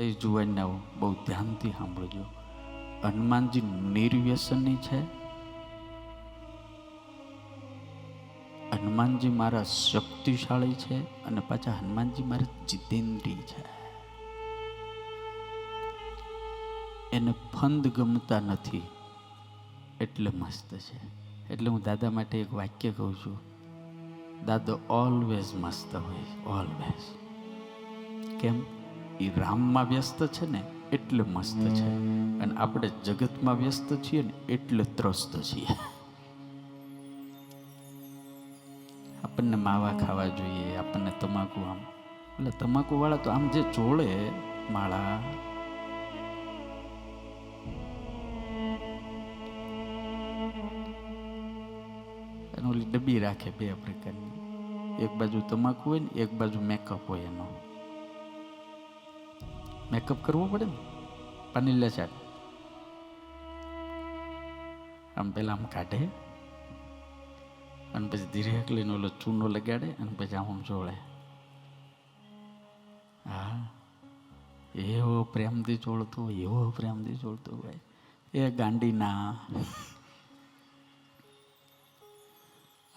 એ જુવાનનાઓ બહુ ધ્યાનથી સાંભળજો. હનુમાનજી નિર્વ્યસની છે. હનુમાનજી મારા શક્તિશાળી છે અને પાછા હનુમાનજી મારા જીતેન્દ્રી છે. એને ફંદ ગમતા નથી. એટલે મસ્ત છે. એટલે હું દાદા માટે એક વાક્ય કહું છું. દાદો ઓલવેઝ મસ્ત હોય. ઓલવેઝ કેમ? એ રામમાં વ્યસ્ત છે ને, એટલે મસ્ત છે. અને આપણે જગતમાં વ્યસ્ત છીએ ને, એટલે ત્રસ્ત છીએ. આપણને માવા ખાવા જોઈએ, આપણને તમાકુ આમ. એટલે તમાકુ વાળા તો આમ જે ચોળે, માળા. ઓલી ડબ્બી રાખે બે પ્રકારની. એક બાજુ તમાકુ હોય ને, એક બાજુ મેકઅપ હોય એનો. મેકઅપ કરવો પડે ને? પાણી ચાટ આમ પેલા આમ કાઢે, અને પછી ધીરે લઈને ઓલો ચૂનો લગાડે, અને પછી આમ આમ જોડે. હા, એવો પ્રેમથી જોડતો, એવો પ્રેમથી જોડતો ભાઈ એ ગાંડીના.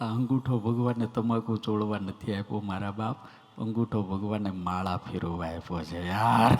આ અંગૂઠો ભગવાનને તમાકુ ચોળવા નથી આપ્યો મારા બાપ. અંગૂઠો ભગવાનને માળા ફેરવવા આપ્યો છે યાર.